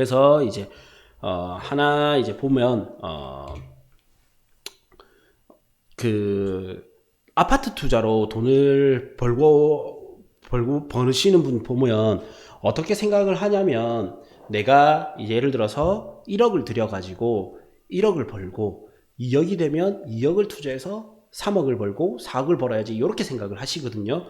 그래서 이제 어 하나 이제 보면 어 그 아파트 투자로 돈을 벌고 벌고 버시는 분 보면 어떻게 생각을 하냐면 내가 예를 들어서 1억을 들여 가지고 1억을 벌고 2억이 되면 2억을 투자해서 3억을 벌고 4억을 벌어야지 이렇게 생각을 하시거든요.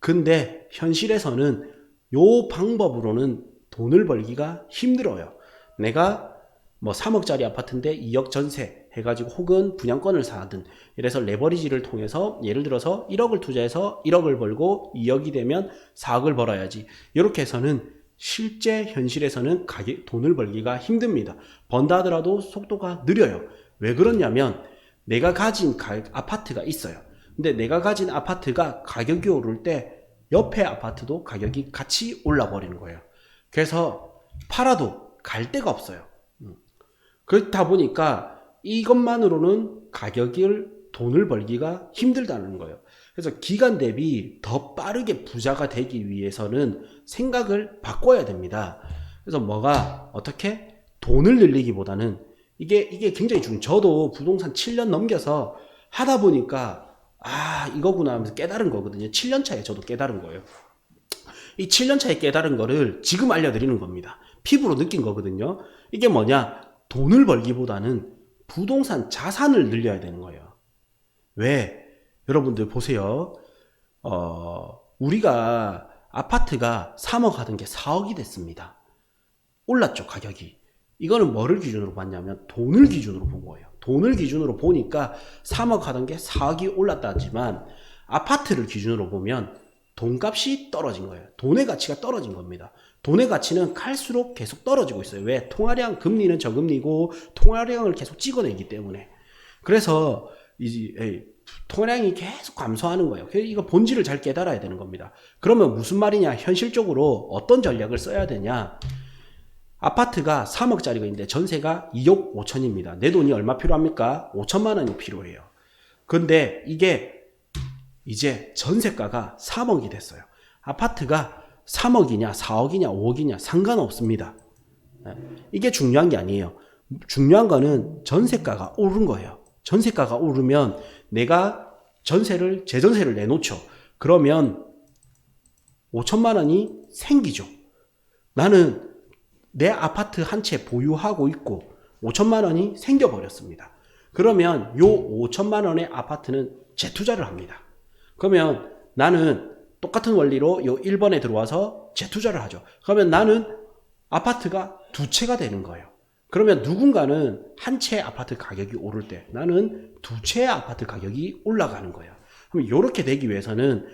근데 현실에서는 요 방법으로는 돈을 벌기가 힘들어요. 내가 뭐 3억짜리 아파트인데 2억 전세 해가지고 혹은 분양권을 사든 이래서 레버리지를 통해서 예를 들어서 1억을 투자해서 1억을 벌고 2억이 되면 4억을 벌어야지 이렇게 해서는 실제 현실에서는 가게, 돈을 벌기가 힘듭니다. 번다 하더라도 속도가 느려요. 왜 그러냐면 내가 가진 가, 아파트가 있어요. 근데 내가 가진 아파트가 가격이 오를 때 옆에 아파트도 가격이 같이 올라 버리는 거예요. 그래서 팔아도 갈 데가 없어요. 음. 그렇다 보니까 이것만으로는 가격을 돈을 벌기가 힘들다는 거예요. 그래서 기간 대비 더 빠르게 부자가 되기 위해서는 생각을 바꿔야 됩니다. 그래서 뭐가 어떻게 돈을 늘리기보다는 이게 이게 굉장히 중요. 저도 부동산 7년 넘겨서 하다 보니까 아 이거구나 하면서 깨달은 거거든요. 7년 차에 저도 깨달은 거예요. 이 7년 차에 깨달은 거를 지금 알려드리는 겁니다. 피부로 느낀 거거든요. 이게 뭐냐? 돈을 벌기보다는 부동산 자산을 늘려야 되는 거예요. 왜? 여러분들 보세요. 어, 우리가 아파트가 3억 하던 게 4억이 됐습니다. 올랐죠, 가격이. 이거는 뭐를 기준으로 봤냐면 돈을 기준으로 본 거예요. 돈을 기준으로 보니까 3억 하던 게 4억이 올랐다지만 아파트를 기준으로 보면 돈값이 떨어진 거예요. 돈의 가치가 떨어진 겁니다. 돈의 가치는 갈수록 계속 떨어지고 있어요. 왜? 통화량 금리는 저금리고 통화량을 계속 찍어내기 때문에. 그래서 이 에이, 통화량이 계속 감소하는 거예요. 이거 본질을 잘 깨달아야 되는 겁니다. 그러면 무슨 말이냐? 현실적으로 어떤 전략을 써야 되냐? 아파트가 3억짜리가 있는데 전세가 2억 5천입니다. 내 돈이 얼마 필요합니까? 5천만 원이 필요해요. 근데 이게 이제 전세가가 3억이 됐어요. 아파트가 3억이냐, 4억이냐, 5억이냐 상관없습니다. 네. 이게 중요한 게 아니에요. 중요한 거는 전세가가 오른 거예요. 전세가가 오르면 내가 전세를 재전세를 내놓죠. 그러면 5천만 원이 생기죠. 나는 내 아파트 한 채 보유하고 있고 5천만 원이 생겨 버렸습니다. 그러면 요 5천만 원의 아파트는 재투자를 합니다. 그러면 나는 똑같은 원리로 요 1번에 들어와서 재투자를 하죠. 그러면 나는 아파트가 두 채가 되는 거예요. 그러면 누군가는 한 채 아파트 가격이 오를 때 나는 두 채의 아파트 가격이 올라가는 거예요. 그럼 이렇게 되기 위해서는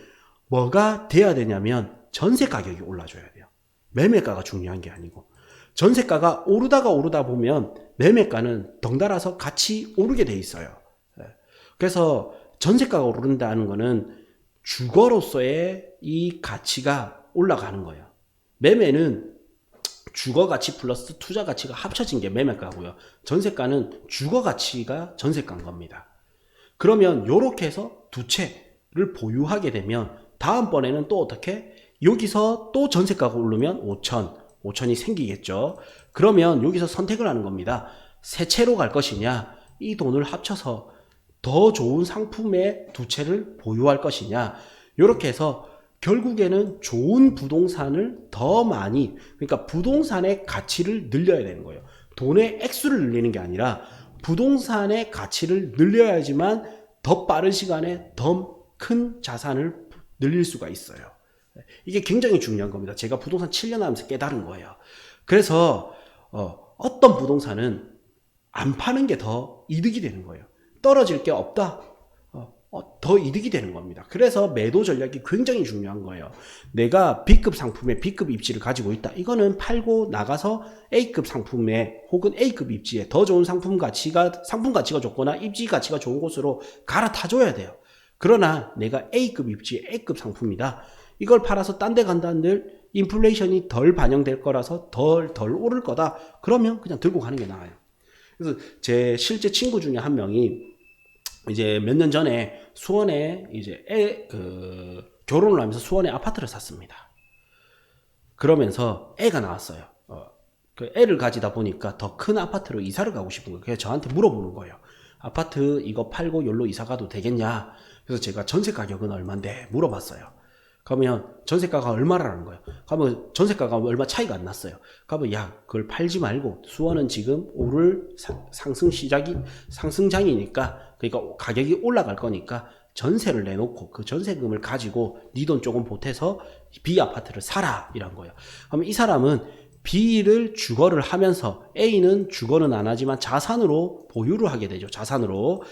뭐가 돼야 되냐면 전세 가격이 올라줘야 돼요. 매매가가 중요한 게 아니고 전세가가 오르다가 오르다 보면 매매가는 덩달아서 같이 오르게 돼 있어요. 예. 그래서 전세가가 오른다는 거는 주거로서의 이 가치가 올라가는 거예요. 매매는 주거 가치 플러스 투자 가치가 합쳐진 게 매매가고요. 전세가는 주거 가치가 전세가인 겁니다. 그러면 이렇게 해서 두 채를 보유하게 되면 다음번에는 또 어떻게 여기서 또 전세가가 오르면 5천, 5천이 생기겠죠. 그러면 여기서 선택을 하는 겁니다. 세 채로 갈 것이냐, 이 돈을 합쳐서 더 좋은 상품의 두 채를 보유할 것이냐, 이렇게 해서 결국에는 좋은 부동산을 더 많이, 그러니까 부동산의 가치를 늘려야 되는 거예요. 돈의 액수를 늘리는 게 아니라 부동산의 가치를 늘려야지만 더 빠른 시간에 더 큰 자산을 늘릴 수가 있어요. 이게 굉장히 중요한 겁니다. 제가 부동산 7년 하면서 깨달은 거예요. 그래서 어, 어떤 부동산은 안 파는 게 더 이득이 되는 거예요. 떨어질 게 없다. 어, 어, 더 이득이 되는 겁니다. 그래서 매도 전략이 굉장히 중요한 거예요. 내가 B급 상품에 B급 입지를 가지고 있다. 이거는 팔고 나가서 A급 상품에 혹은 A급 입지에 더 좋은 상품 가치가 상품 가치가 좋거나 입지 가치가 좋은 곳으로 갈아타줘야 돼요. 그러나 내가 A급 입지 A급 상품이다. 이걸 팔아서 딴 데 간다는들 인플레이션이 덜 반영될 거라서 덜, 덜 오를 거다. 그러면 그냥 들고 가는 게 나아요. 그래서 제 실제 친구 중에 한 명이 이제 몇 년 전에 수원에 이제 애, 그, 결혼을 하면서 수원에 아파트를 샀습니다. 그러면서 애가 나왔어요. 어, 그 애를 가지다 보니까 더 큰 아파트로 이사를 가고 싶은 거예요. 그래서 저한테 물어보는 거예요. 아파트 이거 팔고 열로 이사 가도 되겠냐? 그래서 제가 전세 가격은 얼마인데 물어봤어요. 그러면 전세가가 얼마라는 거예요. 그러면 전세가가 얼마 차이가 안 났어요. 그러면 야 그걸 팔지 말고 수원은 지금 오를 사- 상승 시작이 상승장이니까 그러니까 가격이 올라갈 거니까 전세를 내놓고 그 전세금을 가지고 네 돈 조금 보태서 B 아파트를 사라 이런 거예요. 그러면 이 사람은 B를 주거를 하면서 A는 주거는 안 하지만 자산으로 보유를 하게 되죠. 자산으로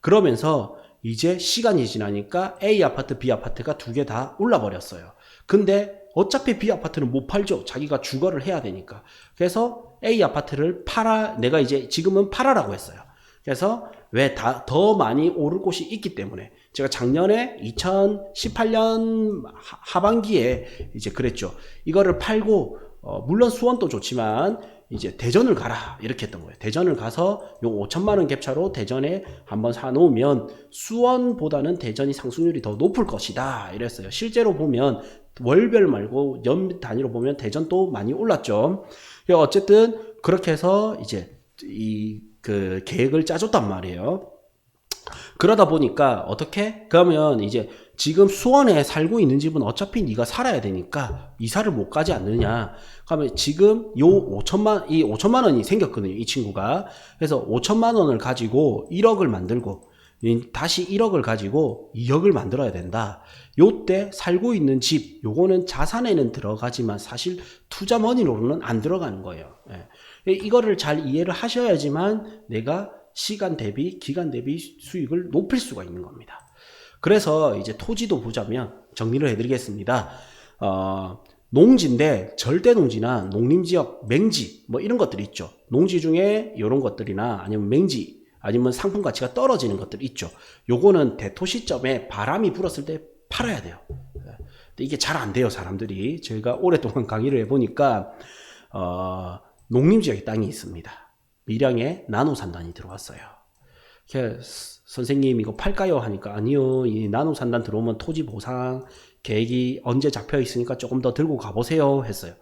그러면서 이제 시간이 지나니까 A 아파트, B 아파트가 두 개 다 올라 버렸어요. 근데 어차피 B 아파트는 못 팔죠. 자기가 주거를 해야 되니까. 그래서 A 아파트를 팔아, 내가 이제 지금은 팔아라고 했어요. 그래서 왜 다 더 많이 오를 곳이 있기 때문에 제가 작년에 2018년 하반기에 이제 그랬죠. 이거를 팔고 어, 물론 수원도 좋지만 이제 대전을 가라 이렇게 했던 거예요. 대전을 가서 요 5천만 원 갭차로 대전에 한번 사놓으면 수원보다는 대전이 상승률이 더 높을 것이다 이랬어요. 실제로 보면 월별 말고 연 단위로 보면 대전도 많이 올랐죠. 어쨌든 그렇게 해서 이제 이 그 계획을 짜줬단 말이에요. 그러다 보니까 어떻게? 그러면 이제 지금 수원에 살고 있는 집은 어차피 네가 살아야 되니까 이사를 못 가지 않느냐. 그러면 지금 요 5천만 이 5천만 원이 생겼거든요. 이 친구가. 그래서 5천만 원을 가지고 1억을 만들고 이- 다시 1억을 가지고 2억을 만들어야 된다. 요때 살고 있는 집 요거는 자산에는 들어가지만 사실 투자 머니로는 안 들어가는 거예요. 예. 이거를 잘 이해를 하셔야지만 내가 시간 대비 기간 대비 수익을 높일 수가 있는 겁니다. 그래서 이제 토지도 보자면 정리를 해드리겠습니다. 어, 농지인데 절대 농지나 농림지역 맹지 뭐 이런 것들이 있죠. 농지 중에 이런 것들이나 아니면 맹지 아니면 상품 가치가 떨어지는 것들 있죠. 요거는 대토 시점에 바람이 불었을 때 팔아야 돼요. 이게 잘 안 돼요, 사람들이. 저희가 오랫동안 강의를 해보니까, 어, 농림지역에 땅이 있습니다. 밀양에 나노 산단이 들어왔어요. 그래서 스- 선생님 이거 팔까요? 하니까 아니요. 이 나노 산단 들어오면 토지 보상 계획이 언제 잡혀 있으니까 조금 더 들고 가보세요. 했어요.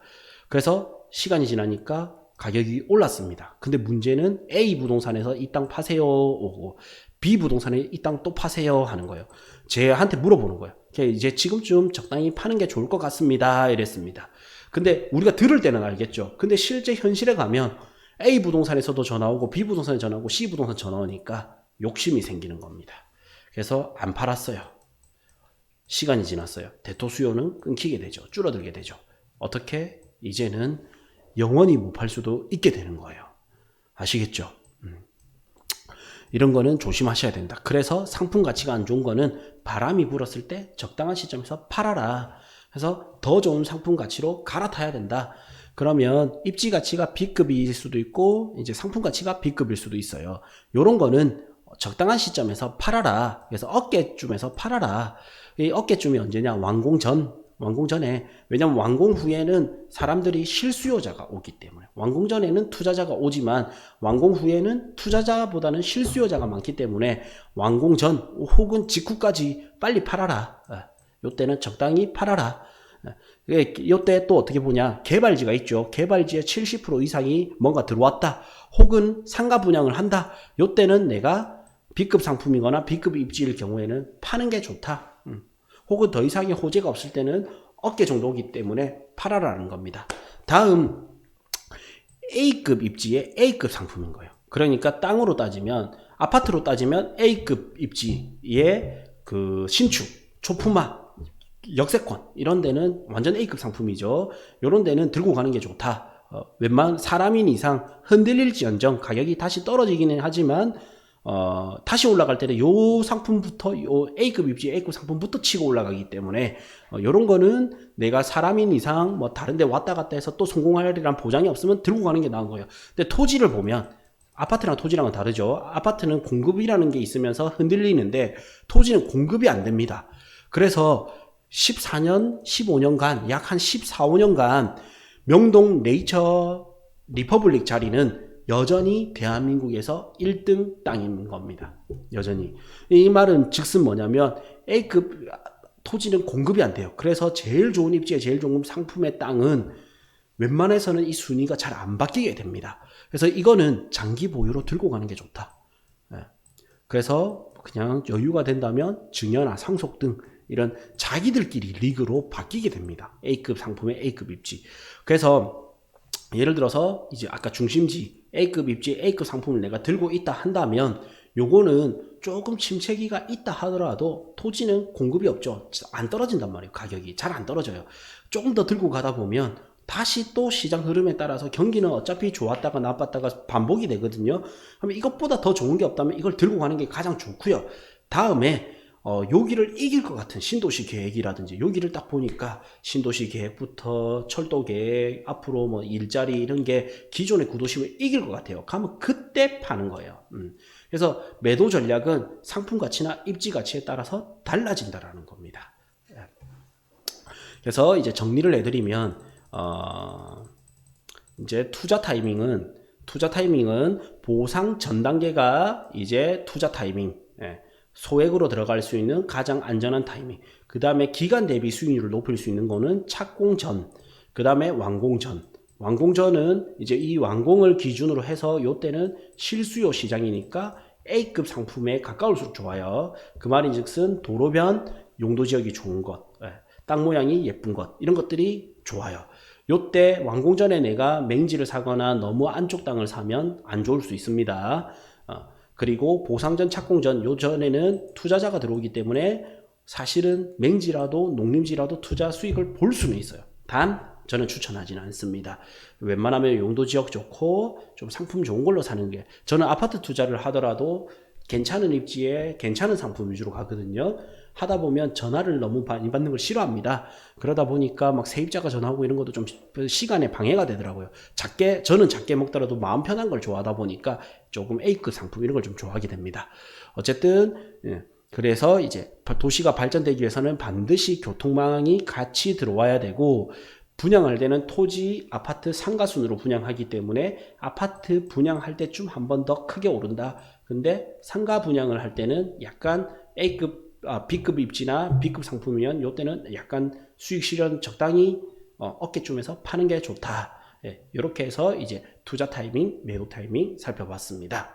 그래서 시간이 지나니까 가격이 올랐습니다. 근데 문제는 A 부동산에서 이 땅 파세요 오고 B 부동산에 이 땅 또 파세요 하는 거예요. 제한테 물어보는 거예요. 이제 지금쯤 적당히 파는 게 좋을 것 같습니다. 이랬습니다. 근데 우리가 들을 때는 알겠죠. 근데 실제 현실에 가면 A 부동산에서도 전화 오고 B 부동산에 전화 오고 C 부동산 전화 오니까 욕심이 생기는 겁니다. 그래서 안 팔았어요. 시간이 지났어요. 대토 수요는 끊기게 되죠. 줄어들게 되죠. 어떻게? 이제는 영원히 못 팔 수도 있게 되는 거예요. 아시겠죠? 음. 이런 거는 조심하셔야 된다. 그래서 상품 가치가 안 좋은 거는 바람이 불었을 때 적당한 시점에서 팔아라. 그래서 더 좋은 상품 가치로 갈아타야 된다. 그러면 입지 가치가 B급일 수도 있고 이제 상품 가치가 B급일 수도 있어요. 요런 거는 적당한 시점에서 팔아라. 그래서 어깨쯤에서 팔아라. 이 어깨쯤이 언제냐? 완공 전. 완공 전에. 왜냐면 완공 후에는 사람들이 실수요자가 오기 때문에. 완공 전에는 투자자가 오지만 완공 후에는 투자자보다는 실수요자가 많기 때문에 완공 전 혹은 직후까지 빨리 팔아라. 어, 요때는 적당히 팔아라. 어, 요때 또 어떻게 보냐? 개발지가 있죠. 개발지의 70% 이상이 뭔가 들어왔다. 혹은 상가 분양을 한다. 요때는 내가 B급 상품이거나 B급 입지일 경우에는 파는 게 좋다. 음. 혹은 더 이상의 호재가 없을 때는 어깨 정도이기 때문에 팔아라는 겁니다. 다음 A급 입지의 A급 상품인 거예요. 그러니까 땅으로 따지면 아파트로 따지면 A급 입지의 그 신축, 초품화, 역세권 이런 데는 완전 A급 상품이죠. 이런 데는 들고 가는 게 좋다. 어, 웬만 사람인 이상 흔들릴지언정 가격이 다시 떨어지기는 하지만 어, 다시 올라갈 때는 요 상품부터 요 A급 입지 A급 상품부터 치고 올라가기 때문에 어, 요런 거는 내가 사람인 이상 뭐 다른 데 왔다 갔다 해서 또 성공하리란 보장이 없으면 들고 가는 게 나은 거예요. 근데 토지를 보면 아파트랑 토지랑은 다르죠. 아파트는 공급이라는 게 있으면서 흔들리는데 토지는 공급이 안 됩니다. 그래서 14년, 15년간 약 한 14, 5년간 명동 네이처 리퍼블릭 자리는 여전히 대한민국에서 1등 땅인 겁니다. 여전히. 이 말은 즉슨 뭐냐면 A급 토지는 공급이 안 돼요. 그래서 제일 좋은 입지에 제일 좋은 상품의 땅은 웬만해서는 이 순위가 잘 안 바뀌게 됩니다. 그래서 이거는 장기 보유로 들고 가는 게 좋다. 예. 그래서 그냥 여유가 된다면 증여나 상속 등 이런 자기들끼리 리그로 바뀌게 됩니다. A급 상품의 A급 입지. 그래서 예를 들어서 이제 아까 중심지 A급 입지 A급 상품을 내가 들고 있다 한다면 요거는 조금 침체기가 있다 하더라도 토지는 공급이 없죠. 안 떨어진단 말이에요. 가격이 잘 안 떨어져요. 조금 더 들고 가다 보면 다시 또 시장 흐름에 따라서 경기는 어차피 좋았다가 나빴다가 반복이 되거든요. 그러면 이것보다 더 좋은 게 없다면 이걸 들고 가는 게 가장 좋고요. 다음에 어, 여기를 이길 것 같은 신도시 계획이라든지 여기를 딱 보니까 신도시 계획부터 철도 계획 앞으로 뭐 일자리 이런 게 기존의 구도심을 이길 것 같아요. 가면 그때 파는 거예요. 음. 그래서 매도 전략은 상품 가치나 입지 가치에 따라서 달라진다라는 겁니다. 예. 그래서 이제 정리를 해드리면 어, 이제 투자 타이밍은 투자 타이밍은 보상 전 단계가 이제 투자 타이밍. 예. 소액으로 들어갈 수 있는 가장 안전한 타이밍. 그 다음에 기간 대비 수익률을 높일 수 있는 거는 착공 전. 그 다음에 완공 전. 완공 전은 이제 이 완공을 기준으로 해서 요때는 실수요 시장이니까 A급 상품에 가까울수록 좋아요. 그 말인 즉슨 도로변 용도 지역이 좋은 것, 예. 땅 모양이 예쁜 것, 이런 것들이 좋아요. 요때 완공 전에 내가 맹지를 사거나 너무 안쪽 땅을 사면 안 좋을 수 있습니다. 어, 그리고 보상전 착공전 요 전에는 투자자가 들어오기 때문에 사실은 맹지라도 농림지라도 투자 수익을 볼 수는 있어요. 단 저는 추천하지는 않습니다. 웬만하면 용도 지역 좋고 좀 상품 좋은 걸로 사는 게 저는 아파트 투자를 하더라도 괜찮은 입지에 괜찮은 상품 위주로 가거든요. 하다 보면 전화를 너무 받는 걸 싫어합니다. 그러다 보니까 막 세입자가 전화하고 이런 것도 좀 시간에 방해가 되더라고요. 작게, 저는 작게 먹더라도 마음 편한 걸 좋아하다 보니까 조금 A급 상품 이런 걸 좀 좋아하게 됩니다. 어쨌든, 예. 그래서 이제 도시가 발전되기 위해서는 반드시 교통망이 같이 들어와야 되고, 분양할 때는 토지, 아파트 상가 순으로 분양하기 때문에 아파트 분양할 때쯤 한 번 더 크게 오른다. 근데 상가 분양을 할 때는 약간 A급 아, B급 입지나 B급 상품이면 요때는 약간 수익 실현 적당히 어, 어깨쯤에서 파는 게 좋다. 예, 이렇게 해서 이제 투자 타이밍, 매도 타이밍 살펴봤습니다.